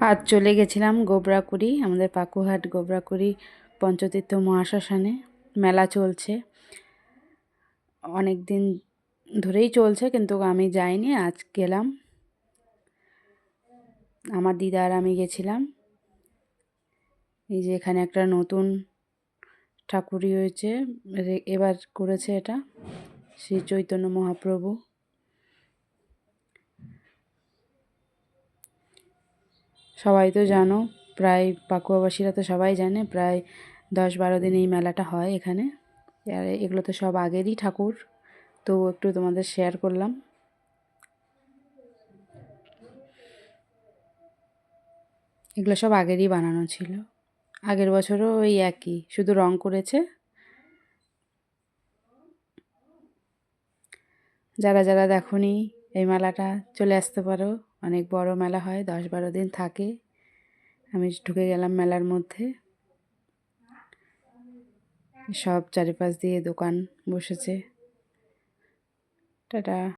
আজ চলে গেছিলাম গোবরাকুড়ি, আমাদের পাকুহাট গোবরাকুড়ি পঞ্চতীর্থ মহাশ্মশানে। মেলা চলছে। অনেক দিন ধরেই চলছে, কিন্তু আমি যাইনি, আজ গেলাম। আমার দিদা আর আমি গেছিলাম। এই যে এখানে একটা নতুন ঠাকুরই হয়েছে, এবার করেছে এটা, শ্রী চৈতন্য মহাপ্রভু। সবাই তো জানো, প্রায় পাকুয়াবাসীরা তো সবাই জানে, প্রায় দশ বারো দিন এই মেলাটা হয় এখানে। আর এগুলো তো সব আগেরই ঠাকুর, তো একটু তোমাদের শেয়ার করলাম। এগুলো সব আগেরই বানানো ছিল। আগের বছরও ওই একই, শুধু রং করেছে। যারা যারা দেখনি এই মেলাটা চলে আসতে পারো। অনেক বড় মেলা হয়, দশ বারো দিন থাকে। আমি ঢুকে গেলাম মেলার মধ্যে। সব চারিপাশ দিয়ে দোকান বসেছে। টাটা।